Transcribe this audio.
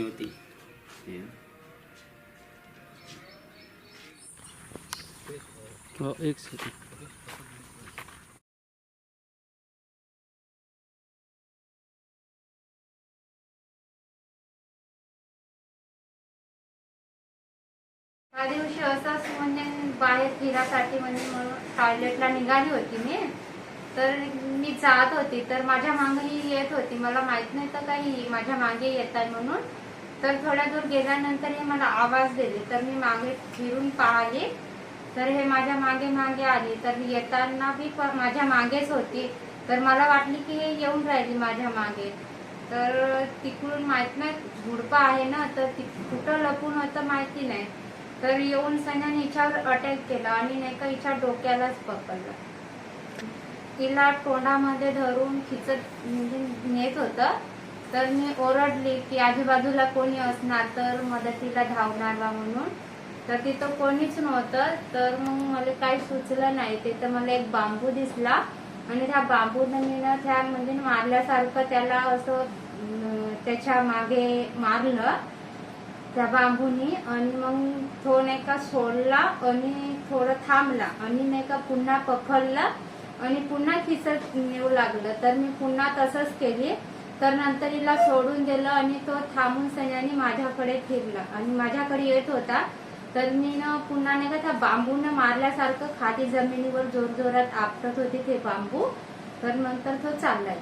होती. हे. हो एक सेकंड त्या दिवशी असंच म्हणजे बाहेर फिरासाठी म्हणजे टॉयलेटला निघाली होती मी. तर मी जात होती तर माझ्या मागेही येत होती. मला माहीत नाही तर काही माझ्या मागे येत आहे म्हणून. तर थोड्या दूर गेल्यानंतर हे मला आवाज दिले. तर मी मागे फिरून पाहिले. तर हे माझ्या मागे मागे आली. तर येताना बी माझ्या मागेच होती. तर मला वाटली की हे येऊन राहिली माझ्या मागे. तर तिकडून माहीत नाही झुडपं आहे ना तर ती कुठं लपून होतं माहिती नाही. तर येऊन सण्याने हिच्यावर अटॅक केला आणि नाही का हिच्या डोक्यालाच पकडलं. तिला तोंडामध्ये धरून खिचत म्हणजे नेत होतं. तर मी ओरडली की आजूबाजूला कोणी असणार तर मदतीला धावणार बा म्हणून. तर तिथं कोणीच नव्हतं. तर मग मला काही सुचलं नाही. तिथं मला एक बांबू दिसला. आणि त्या बांबूने मी ना त्या म्हणजे मारल्यासारखं त्याला असं त्याच्यामागे मारलं त्या बांबूनी. आणि मग तो नाही का सोडला आणि थोडं थांबला. आणि नाही का पुन्हा पकडला. आणि पुन्हा खिसत नेऊ लागलं. तर मी पुन्हा तसंच केली. तर नंतर हिला सोडून दिलं आणि तो थांबून सन्याने माझ्याकडे फिरला. आणि माझ्याकडे येत होता. तर मी ना पुन्हा नाही का त्या बांबून मारल्यासारखं खाली जमिनीवर जोर जोरात आपटत होती ते बांबू. तर नंतर तो चालला